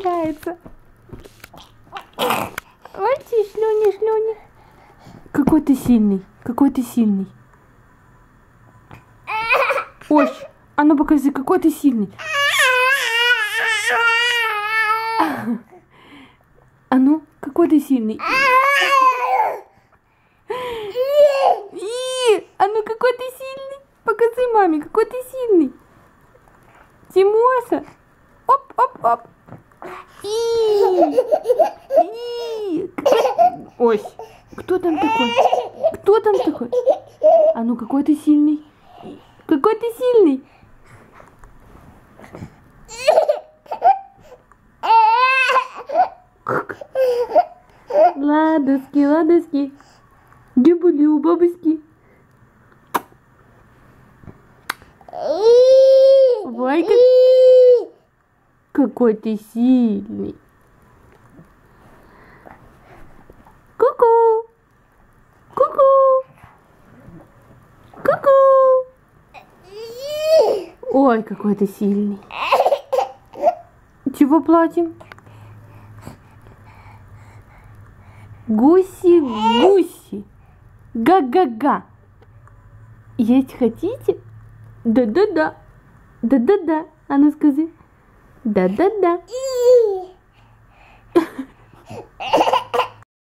прогуляется. Ой, шлюни, шлюни. Какой ты сильный, какой ты сильный. Ой, а ну покажи, какой ты сильный. А ну, какой ты сильный. И, а ну какой ты сильный. Покажи маме, какой ты сильный. Тимоша. Оп, оп, оп. Ой, кто там такой? Кто там такой? А ну какой ты сильный. Какой ты сильный. Ладушки, ладушки. Где были у бабушки? Ой, как... какой ты сильный. Ку-ку. Ку-ку. Ку-ку. Ой, какой ты сильный. Чего платим? Гуси, гуси. Га-га-га. Есть хотите? Да-да-да. Да-да-да. А ну скажи. Да-да-да.